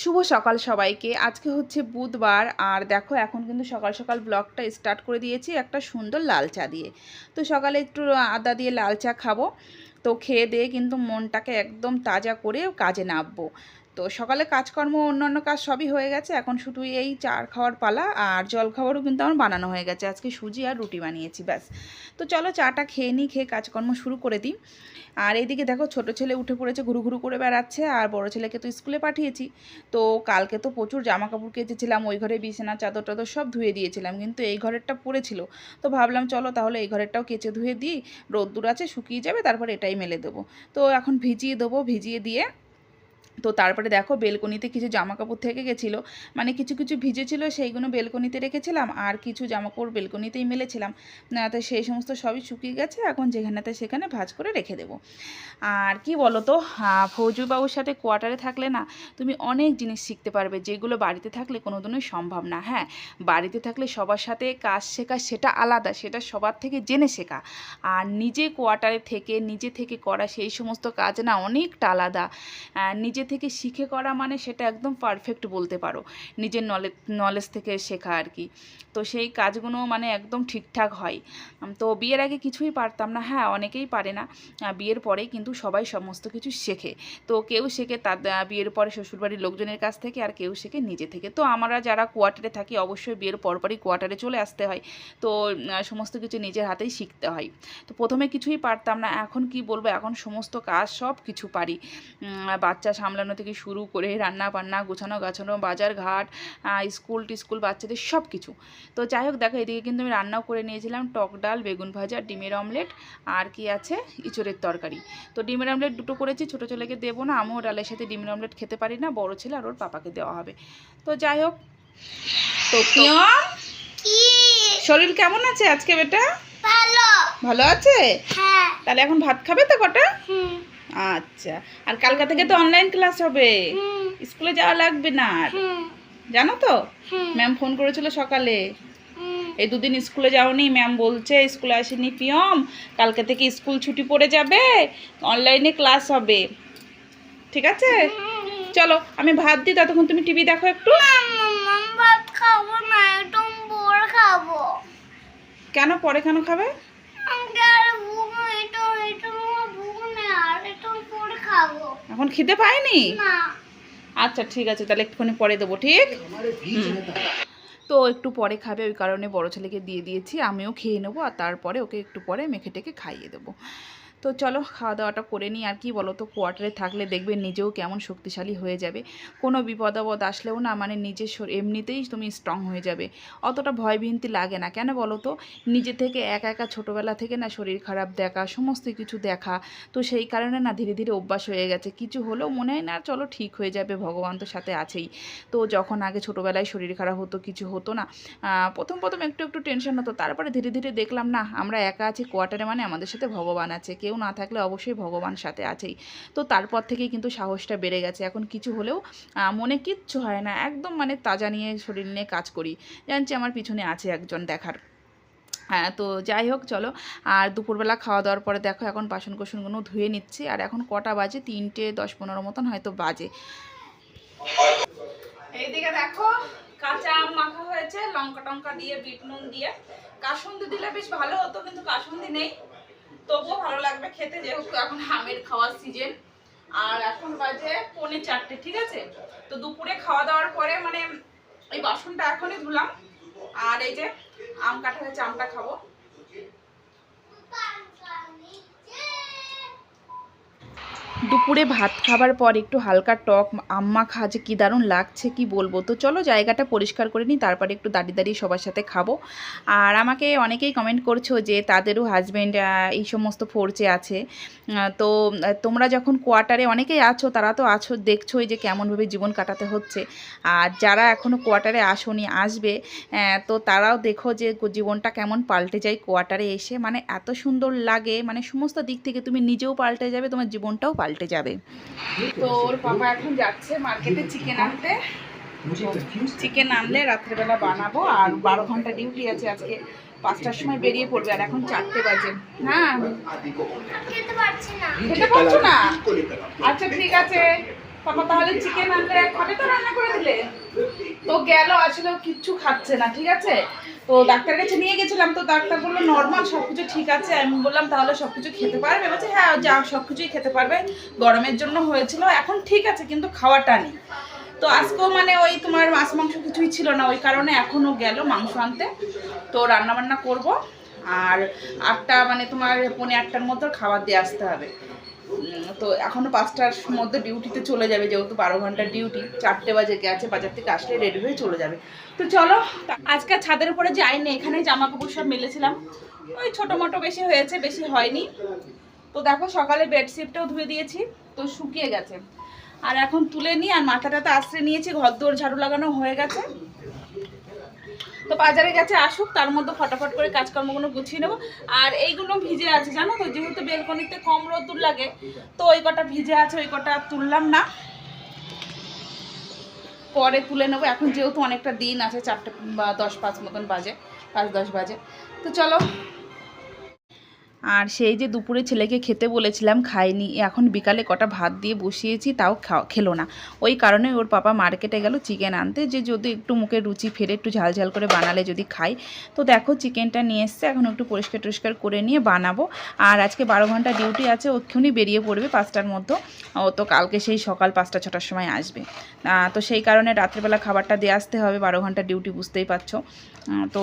শুভ সকাল সবাইকে। আজকে হচ্ছে বুধবার আর দেখো এখন কিন্তু সকাল সকাল ব্লগটা স্টার্ট করে দিয়েছি একটা সুন্দর লাল চা দিয়ে। তো সকালে একটু আদা দিয়ে লাল চা খাব। তো খেয়ে দিয়ে কিন্তু মনটাকে একদম তাজা করে কাজে নামবো। তো সকালে কাজকর্ম, অন্যান্য কাজ সবই হয়ে গেছে। এখন শুধু এই চার খাওয়ার পালা আর জল খাবারও কিন্তু আমার বানানো হয়ে গেছে। আজকে সুজি আর রুটি বানিয়েছি, ব্যাস। তো চলো চাটা খেয়ে নিই, খেয়ে কাজকর্ম শুরু করে দিই। আর এদিকে দেখো ছোট ছেলে উঠে পড়েছে, ঘুরু ঘুরু করে বেড়াচ্ছে আর বড় ছেলেকে তো স্কুলে পাঠিয়েছি। তো কালকে তো প্রচুর জামা কাপড় কেচেছিলাম, ওই ঘরে বিছানা, চাদর টাদর সব ধুয়ে দিয়েছিলাম। কিন্তু এই ঘরেরটা পড়েছিল। তো ভাবলাম চলো তাহলে এই ঘরেরটাও কেচে ধুয়ে দিই, রোদ্দুর আছে শুকিয়ে যাবে, তারপর এটাই মেলে দেবো। তো এখন ভিজিয়ে দেবো, ভিজিয়ে দিয়ে তো তারপরে দেখো বেলকনিতে কিছু জামা কাপড় থেকে গেছিল। মানে কিছু কিছু ভিজেছিল, সেইগুলো বেলকনিতে রেখেছিলাম আর কিছু জামা কাপড় বেলকনিতেই মেলেছিলাম। তো সেই সমস্ত সবই শুকিয়ে গেছে, এখন যেখানেতে সেখানে ভাঁজ করে রেখে দেবো। আর কি বলো তো ফৌজুবাবুর সাথে কোয়ার্টারে থাকলে না, তুমি অনেক জিনিস শিখতে পারবে, যেগুলো বাড়িতে থাকলে কোনো দিনই সম্ভব না। হ্যাঁ বাড়িতে থাকলে সবার সাথে কাজ শেখা সেটা আলাদা, সেটা সবার থেকে জেনে শেখা। আর নিজে কোয়ার্টারে থেকে, নিজে থেকে করা সেই সমস্ত কাজ না অনেকটা আলাদা। নিজে থেকে শিখে করা মানে সেটা একদম পারফেক্ট বলতে পারো। নিজের নলেজ নলেজ থেকে শেখা আর কি। তো সেই কাজগুলো মানে একদম ঠিকঠাক হয়। তো বিয়ের আগে কিছুই পারতাম না। হ্যাঁ অনেকেই পারে না। বিয়ের পরেই কিন্তু সবাই সমস্ত কিছু শেখে। তো কেউ শেখে তার বিয়ের পরে শ্বশুরবাড়ির লোকজনের কাছ থেকে আর কেউ শেখে নিজে থেকে। তো আমরা যারা কোয়ার্টারে থাকি অবশ্যই বিয়ের পরপরই কোয়ার্টারে চলে আসতে হয়। তো সমস্ত কিছু নিজের হাতেই শিখতে হয়। তো প্রথমে কিছুই পারতাম না। এখন কি বলব? এখন সমস্ত কাজ সব কিছু পারি বাচ্চা বাচ্চা সামলানো থেকে শুরু করে রান্না বান্না গোছানো গাছানো বাজার ঘাট স্কুল টিস্কুল বাচ্চাদের সব কিছু। তো যাই হোক দেখো এদিকে কিন্তু আমি রান্নাও করে নিয়েছিলাম। টক ডাল বেগুন ভাজা ডিমের অমলেট আর কি আছে? ইঁচড়ের তরকারি। তো ডিমের অমলেট দুটো করেছি ছোটো ছেলেকে দেবো না আমিও ডালের সাথে ডিমের অমলেট খেতে পারি না বড় ছেলে আর ওর পাপাকে দেওয়া হবে। তো যাই হোক তো শরীর কেমন আছে আজকে বেটা? ভালো। ভালো আছে? হ্যাঁ। তাহলে এখন ভাত খাবে তো কটা? হুম। আচ্ছা। আর কালকা থেকে তো অনলাইন ক্লাস হবে। স্কুলে যাওয়া লাগবে না আর। জানো তো? ম্যাম ফোন করেছিল সকালে। এই দুদিন স্কুলে যাওনি ম্যাম বলছে স্কুলে আসেনি পিয়ম। কালকে থেকে স্কুল ছুটি পড়ে যাবে। অনলাইনে ক্লাস হবে। ঠিক আছে? চলো আমি ভাত দিই ততক্ষণ তুমি টিভি দেখো একটু। ভাত খাব না একটু বোর খাব। কেন পরে কেন খাবে আমাকে আর ভুক একটু একটু ভুক নেই আর একটু পর খাব এখন খিদে পায়নি? আচ্ছা ঠিক আছে তাহলে একটুখানি পরে দেবো ঠিক? তো একটু পরে খাবে ওই কারণে বড় ছেলেকে দিয়ে দিয়েছি আমিও খেয়ে নেব আর তারপরে ওকে একটু পরে মেখে টেকে খাইয়ে দেবো। তো চলো খাওয়া দাওয়াটা করে নিই। আর কি বলো তো কোয়ার্টারে থাকলে দেখবে নিজেও কেমন শক্তিশালী হয়ে যাবে। কোনো বিপদ আপদ আসলেও না মানে নিজের এমনিতেই তুমি স্ট্রং হয়ে যাবে। অতটা ভয়ভীতি লাগে না। কেন বলো তো নিজে থেকে একা একা ছোটোবেলা থেকে না শরীর খারাপ দেখা, সমস্ত কিছু দেখা, তো সেই কারণে না ধীরে ধীরে অভ্যাস হয়ে গেছে। কিছু হলেও মনে হয় না, চলো ঠিক হয়ে যাবে, ভগবান তো সাথে আছেই। তো যখন আগে ছোটোবেলায় শরীর খারাপ হতো, কিছু হতো না প্রথম প্রথম একটু একটু টেনশন হতো। তারপরে ধীরে ধীরে দেখলাম না, আমরা একা আছি কোয়ার্টারে মানে আমাদের সাথে ভগবান আছে। কেউ না থাকলে অবশ্যই ভগবান সাথে আছেই। তো তারপর থেকেই কিন্তু সাহসটা বেড়ে গেছে। এখন কিছু হলেও মনে কিচ্ছু হয় না। একদম মানে তাজা নিয়ে শরীর নিয়ে কাজ করি। জানছি আমার পিছনে আছে একজন দেখার। হ্যাঁ তো যাই হোক, চলো। আর দুপুরবেলা খাওয়া দাওয়ার পরে দেখো এখন বাসন কোসনগুলো ধুয়ে নিচ্ছি। আর এখন কটা বাজে? তিনটে দশ পনেরো মতন হয়তো বাজে। এইদিকে দেখো, কাঁচা আম মাখা হয়েছে লঙ্কা টঙ্কা দিয়ে, বিট নুন দিয়ে। কাসুন্দি দিলে বেশ ভালো হতো, কিন্তু কাসুন্দি নেই। তবুও ভালো লাগবে খেতে যেহেতু। এখন আমের খাওয়ার সিজন আর এখন বাজে পৌনে চারটে ঠিক আছে? তো দুপুরে খাওয়া দাওয়ার পরে মানে এই বাসনটা এখনই ধুলাম। আর এই যে আম কাঁঠালের চামটা আমটা খাব। দুপুরে ভাত খাবার পর একটু হালকা টক, আম্মা খা যে কী দারুণ লাগছে, কি বলব? তো চলো জায়গাটা পরিষ্কার করে নিই, তারপরে একটু দাঁড়িয়ে দাঁড়িয়ে সবার সাথে খাব। আর আমাকে অনেকেই কমেন্ট করছ যে তাদেরও হাজব্যান্ড এই সমস্ত ফোর্সে আছে। তো, তোমরা যখন কোয়ার্টারে অনেকেই আছো, তারা তো আছো, দেখছোই যে কেমনভাবে জীবন কাটাতে হচ্ছে। আর যারা এখনও কোয়ার্টারে আসোনি, আসবে তো তারাও দেখো যে জীবনটা কেমন পাল্টে যায় কোয়ার্টারে এসে। মানে এত সুন্দর লাগে মানে সমস্ত দিক থেকে তুমি নিজেও পাল্টে যাবে, তোমার জীবনটাও পাল্টে যাবে। তো ওর বাবা এখন যাচ্ছে মার্কেটে চিকেন আনতে। চিকেন আনলে রাত্রেবেলা বানাবো আর বারো ঘণ্টা ডিউটি আছে আজকে। পাঁচটার সময় বেরিয়ে পড়বে আর এখন চারটে বাজে। হ্যাঁ। খেতে পারছ না। আচ্ছা ঠিক আছে। পাপা তাহলে চিকেন আনলে কবে তো? রান্না করে দিলে? তো গেল আসলে কিচ্ছু খাচ্ছে না, ঠিক আছে? তো ডাক্তার কাছে নিয়ে গেছিলাম, তো ডাক্তার বলল নর্মাল সব কিছু ঠিক আছে। আমি বললাম, তাহলে সব কিছু খেতে পারবে? বলছে হ্যাঁ যা সব কিছুই খেতে পারবে। গরমের জন্য হয়েছিল, এখন ঠিক আছে, কিন্তু খাওয়াটা নেই। তো আজকেও মানে ওই তোমার মাছ, মাংস কিছুই ছিল না, ওই কারণে এখনও গেল মাংস আনতে। তো রান্না বান্না করব, আর আটটা মানে তোমার পৌনে আটটার মধ্যে খাবার দিয়ে আসতে হবে। তো এখনও পাঁচটার মধ্যে ডিউটিতে চলে যাবে, যেহেতু বারো ঘণ্টার ডিউটি চারটে বাজে গেছে, বাজার থেকে আসলে রেডি হয়ে চলে যাবে। তো চলো, আজকে ছাদের উপরে যাইনি এখানে জামা কাপড় সব মেলেছিলাম। ওই ছোটো মোটো বেশি হয়েছে, বেশি হয়নি। তো দেখো, সকালে বেডশিটটাও ধুয়ে দিয়েছি, তো শুকিয়ে গেছে। আর এখন তুলে নিই, আর মাথা টাথা আশ্রে নিয়েছি ঘর দোর ঝাড়ু লাগানো হয়ে গেছে। তো বাজারে গেছে, আসুক, তার মধ্যে ফটাফট করে কাজকর্মগুলো গুছিয়ে নেব। আর এইগুলো ভিজে আছে, জানো তো, যেহেতু বেলকনিতে কম রোদ্দুর লাগে, তো ওই কটা ভিজে আছে, ওই কটা তুললাম না। পরে তুলে নেব, এখন যেহেতু অনেকটা দিন আছে, চারটে বা দশ পাঁচ মতন বাজে, পাঁচ দশ বাজে। তো চলো আর সেই যে দুপুরে ছেলেকে খেতে বলেছিলাম, খাইনি। এখন বিকালে কটা ভাত দিয়ে বসিয়েছি, তাও খেলো না। ওই কারণে ওর পাপা মার্কেটে গেল চিকেন আনতে। যে যদি একটু মুখে রুচি ফেরে, একটু ঝাল ঝাল করে বানালে যদি খাই। তো দেখো, চিকেনটা নিয়ে এসছে। এখন একটু পরিষ্কার টরিষ্কার করে নিয়ে বানাবো। আর আজকে বারো ঘণ্টা ডিউটি আছে ওক্ষুনি বেরিয়ে পড়বে পাঁচটার মধ্যে। ও তো কালকে সেই সকাল পাঁচটা, ছটার সময় আসবে। তো সেই কারণে রাত্রেবেলা খাবারটা দিয়ে আসতে হবে। বারো ঘণ্টা ডিউটি, বুঝতেই পারছ। তো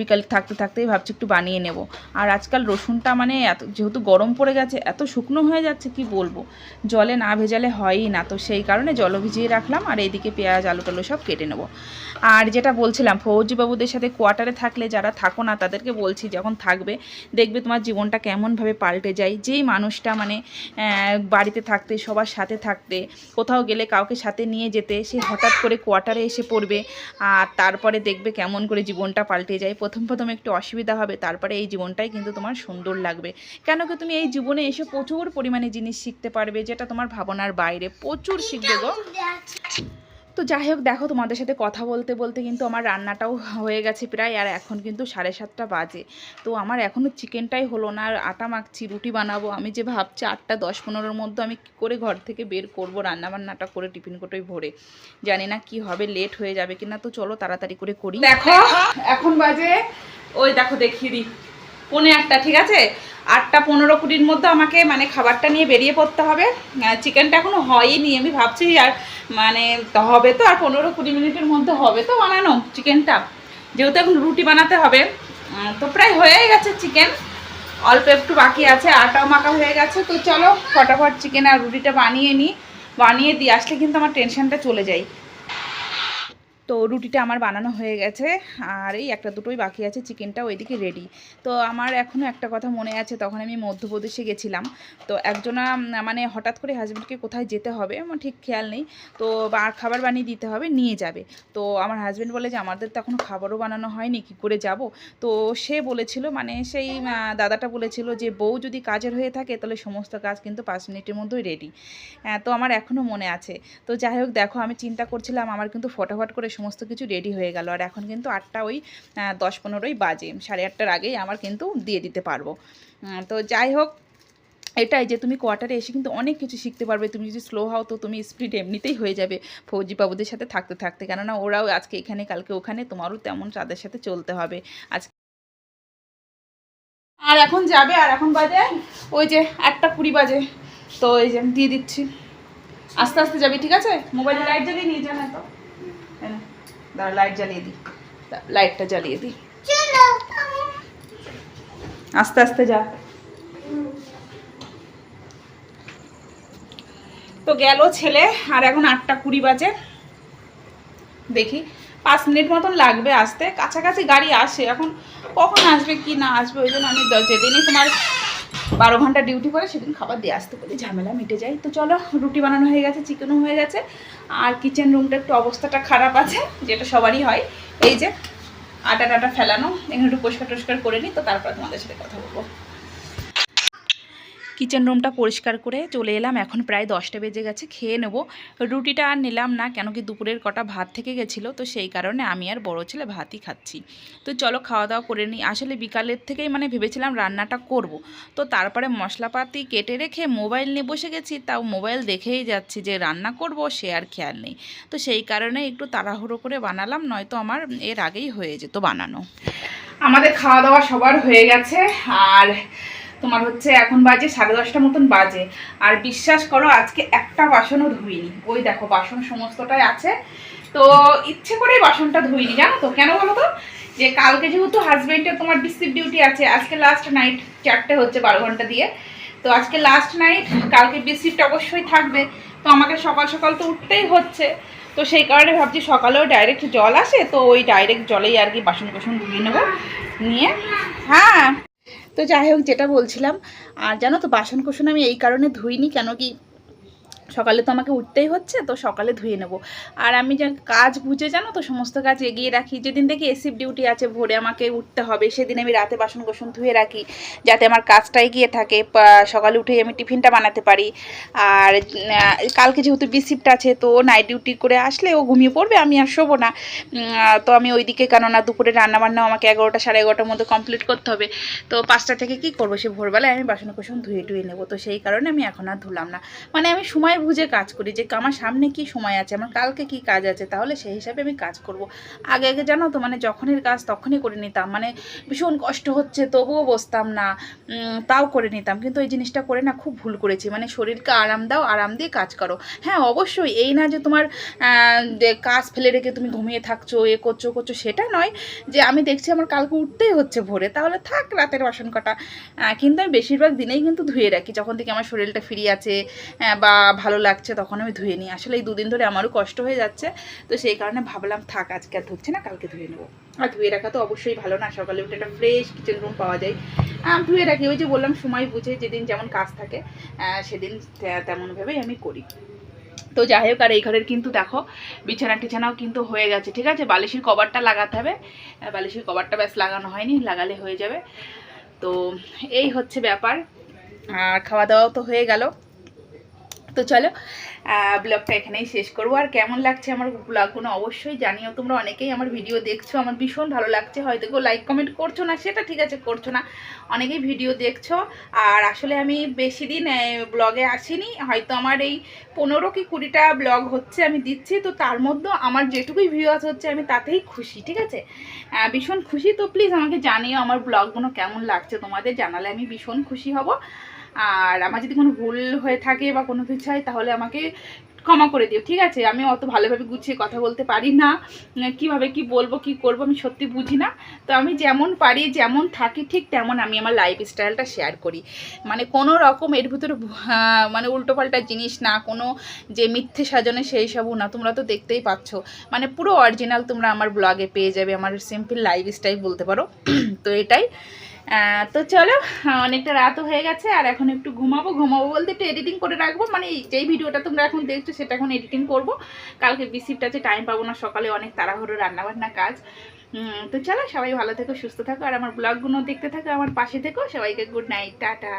বিকাল থাকতে থাকতেই ভাবছি একটু বানিয়ে নেব। আর আজকাল রসুনটা মানে এত, যেহেতু গরম পড়ে গেছে, এত শুকনো হয়ে যাচ্ছে, কি বলব? জলে না ভেজালে হয়ই না, তো সেই কারণে জল ভিজিয়ে রাখলাম আর এইদিকে পেঁয়াজ আলু টালু সব কেটে নেব। আর যেটা বলছিলাম, ফৌজিবাবুদের সাথে কোয়ার্টারে থাকলে যারা থাকো না, তাদেরকে বলছি, যখন থাকবে, দেখবে তোমার জীবনটা কেমনভাবে পাল্টে যায়। যেই মানুষটা মানে বাড়িতে থাকতে, সবার সাথে থাকতে, কোথাও গেলে কাউকে সাথে নিয়ে যেতে, সে হঠাৎ করে কোয়ার্টারে এসে পড়বে, আর তারপরে দেখবে কেমন করে জীবনটা পাল্টে যায়। প্রথম প্রথম একটু অসুবিধা হবে, তারপরে এই জীবনটাই কিন্তু তোমার সুন্দর লাগবে। কেন কি তুমি এই জীবনে এসে প্রচুর পরিমাণে জিনিস শিখতে পারবে, যেটা তোমার ভাবনার বাইরে প্রচুর শিখবে গো। তো যাই হোক, দেখো তোমাদের সাথে কথা বলতে বলতে কিন্তু আমার রান্নাটাও হয়ে গেছে প্রায়, আর এখন কিন্তু সাড়ে সাতটা বাজে। তো আমার এখনও চিকেনটাই হলো না, আর আটা মাখছি, রুটি বানাবো। আমি যে ভাবছি আটটা দশ পনেরোর মধ্যে আমি কী করে ঘর থেকে বের করব রান্না বান্নাটা করে টিফিন কোটোই ভরে। জানি না কি হবে, লেট হয়ে যাবে কিনা, তো চলো তাড়াতাড়ি করে করি। দেখো, এখন বাজে, ওই দেখো দেখিয়ে দিই। পৌনে আটটা, ঠিক আছে? আটটা পনেরো কুড়ির মধ্যে আমাকে মানে খাবারটা নিয়ে বেরিয়ে পড়তে হবে। চিকেনটা এখনও হয়নি আমি ভাবছি আর মানে হবে তো, আর পনেরো কুড়ি মিনিটের মধ্যে হবে তো বানানো চিকেনটা। যেহেতু এখন রুটি বানাতে হবে তো প্রায় হয়েই গেছে চিকেন। অল্প একটু বাকি আছে, আটাও মাখা হয়ে গেছে, তো চলো, ফটাফট চিকেন আর রুটিটা বানিয়ে নিই বানিয়ে দিয়ে, আসলে কিন্তু আমার টেনশনটা চলে যায়। তো রুটিটা আমার বানানো হয়ে গেছে আর এই একটা দুটোই বাকি আছে চিকেনটা ওইদিকে রেডি তো আমার এখনও একটা কথা মনে আছে, তখন আমি মধ্যপ্রদেশে গেছিলাম। তো একজনা মানে হঠাৎ করে হাজব্যান্ডকে কোথায় যেতে হবে, আমার ঠিক খেয়াল নেই। তো আর খাবার বানিয়ে দিতে হবে, নিয়ে যাবে। তো আমার হাজব্যান্ড বলে যে, আমাদের তো এখনও খাবারও বানানো হয়নি, কী করে যাব? তো সে বলেছিল মানে সেই দাদাটা বলেছিল যে, বউ যদি কাজের হয়ে থাকে, তাহলে সমস্ত কাজ কিন্তু পাঁচ মিনিটের মধ্যেই রেডি তো আমার এখনও মনে আছে। তো যাই হোক, দেখো, আমি চিন্তা করছিলাম, আমার কিন্তু ফটাফট করে সমস্ত কিছু রেডি হয়ে গেল। আর এখন কিন্তু আটটা ওই দশ পনেরোই বাজে। সাড়ে আটটার আগেই আমার কিন্তু দিয়ে দিতে পারব। তো যাই হোক, এটাই যে তুমি কোয়ার্টারে এসে কিন্তু অনেক কিছু শিখতে পারবে। তুমি যদি স্লো হও তো তুমি স্পিড এমনিতেই হয়ে যাবে ফৌজি বাবুদের সাথে থাকতে থাকতে। কেননা ওরাও আজকে এখানে, কালকে ওখানে, তোমারও তেমন তাদের সাথে চলতে হবে। আজ আর এখন যাবে, আর এখন বাজে ওই যে একটা কুড়ি বাজে। তো এই যে দিয়ে দিচ্ছি। আস্তে আস্তে যাবি, ঠিক আছে? মোবাইলে লাইট জ্বালিয়ে নিয়ে যান তো। দাঁড়া লাইট জ্বালিয়ে দিই। লাইটটা জ্বালিয়ে দিই। আস্তে আস্তে যা। তো গেল ছেলে আর এখন আটটা কুড়ি বাজে। দেখি পাঁচ মিনিট মতন লাগবে আসতে। কাছাকাছি গাড়ি আসে এখন কখন আসবে কি না আসবে ওই জন্য আমি যেদিনই তোমার বারো ঘণ্টা ডিউটি করে সেদিন খাবার দিয়ে আসতে বলি, ঝামেলা মিটে যায়। তো চলো, রুটি বানানো হয়ে গেছে চিকেনও হয়ে গেছে। আর কিচেন রুমটা একটু অবস্থাটা খারাপ আছে, যেটা সবারই হয়। এই যে আটা টাটা ফেলানো এখানে একটু পরিষ্কার টস্কার করে নিই, তো তারপরে তোমাদের সাথে কথা বলব। কিচেন রুমটা পরিষ্কার করে চলে এলাম। এখন প্রায় দশটা বেজে গেছে, খেয়ে নেব। রুটিটা আর নিলাম না, কেন কি দুপুরের কটা ভাত থেকে গেছিল, তো সেই কারণে আমি আর বড় ছেলে ভাতই খাচ্ছি। তো চলো খাওয়া দাওয়া করে নিই। আসলে বিকালের থেকেই মানে ভেবেছিলাম রান্নাটা করব। তো তারপরে মশলাপাতি কেটে রেখে মোবাইল নিয়ে বসে গেছি, তাও মোবাইল দেখেই যাচ্ছি যে রান্না করব, সে আর খেয়াল নেই। তো সেই কারণে একটু তাড়াহুড়ো করে বানালাম, নয়তো আমার এর আগেই হয়ে যেত বানানো। আমাদের খাওয়া দাওয়া সবার হয়ে গেছে, আর তোমার হচ্ছে এখন বাজে সাড়ে দশটা মতন বাজে। আর বিশ্বাস করো, আজকে একটা বাসনও ধুইনি। ওই দেখো, বাসন সমস্তটাই আছে। তো ইচ্ছে করেই বাসনটা ধুইনি, জানো তো? কেন বলো তো? যে কালকে যেহেতু হাজবেন্ডের তোমার ডিসিপ ডিউটি আছে, আজকে লাস্ট নাইট চারটে হচ্ছে বারো ঘণ্টা দিয়ে। তো আজকে লাস্ট নাইট কালকে বিসিপটা অবশ্যই থাকবে। তো আমাকে সকাল সকাল তো উঠতেই হচ্ছে। তো সেই কারণে ভাবছি সকালেও ডাইরেক্ট জল আসে, তো ওই ডাইরেক্ট জলেই আর কি বাসন কোসন ধুয়ে নেব। নিয়ে হ্যাঁ। তো যাই হোক, যেটা বলছিলাম, আর জানো তো বাসন কোসন আমি এই কারণে ধুইনি, কেন কি সকালে তো আমাকে উঠতেই হচ্ছে, তো সকালে ধুয়ে নেব। আর আমি যা কাজ বুঝে জানো তো, সমস্ত কাজ এগিয়ে রাখি। যেদিন দেখি এসিপ ডিউটি আছে, ভোরে আমাকে উঠতে হবে। সেদিন আমি রাতে বাসন কোসন ধুয়ে রাখি, যাতে আমার কাজটা এগিয়ে থাকে। সকালে উঠেই আমি টিফিনটা বানাতে পারি। আর কালকে যেহেতু বিসিপটা আছে, তো নাইট ডিউটি করে আসলে ও ঘুমিয়ে পড়বে, আমি আর শোবো না। তো আমি ওইদিকে, কেননা দুপুরে রান্নাবান্নাও আমাকে এগারোটা সাড়ে এগারোটার মধ্যে কমপ্লিট করতে হবে। তো পাঁচটা থেকে কি করব? সে ভোরবেলায় আমি বাসন কোসন ধুয়ে টুয়ে নেব। তো সেই কারণে আমি এখন আর ধুলাম না। মানে আমি সময় বুঝে কাজ করি যে আমার সামনে কি সময় আছে, আমার কালকে কি কাজ আছে, তাহলে সেই হিসাবে আমি কাজ করব। আগে আগে জানো তো মানে যখনের কাজ তখনই করে নিতাম মানে ভীষণ কষ্ট হচ্ছে, তবুও বসতাম না তাও করে নিতাম, কিন্তু এই জিনিসটা করে না খুব ভুল করেছি মানে শরীরকে আরাম দাও, আরাম দিয়ে কাজ করো। হ্যাঁ অবশ্যই এই না যে তোমার কাজ ফেলে রেখে তুমি ঘুমিয়ে থাকছো, এ করছ করছ, সেটা নয়, যে আমি দেখছি আমার কালকে উঠতেই হচ্ছে ভোরে, তাহলে থাক রাতের বাসন কাটা। কিন্তু আমি বেশিরভাগ দিনেই কিন্তু ধুয়ে রাখি, যখন থেকে আমার শরীরটা ফ্রি আছে বা লাগছে তখন আমি ধুয়ে নিই। আসলে এই দুদিন ধরে আমারও কষ্ট হয়ে যাচ্ছে তো সেই কারণে ভাবলাম থাক আজকে আর ধুচ্ছে না কালকে ধুয়ে নেব। আর ধুয়ে রাখা তো অবশ্যই ভালো না সকালে উঠে একটা ফ্রেশ কিচেন রুম পাওয়া যায়। আহ, ধুয়ে রাখি ওই যে বললাম সময় বুঝে যেদিন যেমন কাজ থাকে সেদিন তেমনভাবেই আমি করি। তো যাই হোক আর এই ঘরের কিন্তু দেখো বিছানা টিছানাও কিন্তু হয়ে গেছে ঠিক আছে? বালিশের কভারটা লাগাতে হবে। বালিশের কভারটা ব্যাস লাগানো হয়নি লাগালে হয়ে যাবে। তো এই হচ্ছে ব্যাপার। আর খাওয়া দাওয়াও তো হয়ে গেল। তো চলো ব্লগটা এখানেই শেষ করব। আর কেমন লাগছে আমার ব্লগগুলো অবশ্যই জানিও। তোমরা অনেকেই আমার ভিডিও দেখছ, আমার ভীষণ ভালো লাগছে। হয়তো কেউ লাইক কমেন্ট করছ না, সেটা ঠিক আছে, করছ না। অনেকেই ভিডিও দেখছ। আর আসলে আমি বেশি দিন ব্লগে আসিনি। হয়তো আমার এই পনেরো কি কুড়িটা ব্লগ হচ্ছে, আমি দিচ্ছি। তো তার মধ্যে আমার যেটুকুই ভিউয়ার্স হচ্ছে, আমি তাতেই খুশি, ঠিক আছে? ভীষণ খুশি। তো প্লিজ আমাকে জানিও আমার ব্লগগুলো কেমন লাগছে। তোমাদের জানালে আমি ভীষণ খুশি হব। আর আমার যদি কোনো ভুল হয়ে থাকে বা কোনো কিছু হয়, তাহলে আমাকে ক্ষমা করে দিও, ঠিক আছে? আমি অত ভালোভাবে গুছিয়ে কথা বলতে পারি না। কীভাবে কি বলব, কি করব আমি সত্যি বুঝি না। তো আমি যেমন পারি, যেমন থাকি, ঠিক তেমন আমি আমার লাইফ স্টাইলটা শেয়ার করি। মানে কোনো রকম এর ভিতরে মানে উল্টোপাল্টা জিনিস না, কোনো যে মিথ্যে সাজানো সেই সবও না। তোমরা তো দেখতেই পাচ্ছ। মানে পুরো অরিজিনাল তোমরা আমার ব্লগে পেয়ে যাবে, আমার সিম্পল লাইফ স্টাইল বলতে পারো। তো এটাই। তো চলো অনেকটা রাতও হয়ে গেছে, আর এখন একটু ঘুমাবো ঘুমাবো বলতে একটু এডিটিং করে রাখব মানে যেই ভিডিওটা তোমরা এখন দেখছ সেটা এখন এডিটিং করব। কালকে বিসিপটা যে টাইম পাবো না, সকালে অনেক তাড়াহুড়ো রান্নাবান্না কাজ। তো চলো, সবাই ভালো থেকো, সুস্থ থাকো, আর আমার ব্লগগুলো দেখতে থাকো, আমার পাশে থেকো, সবাইকে গুড নাইট টাটা।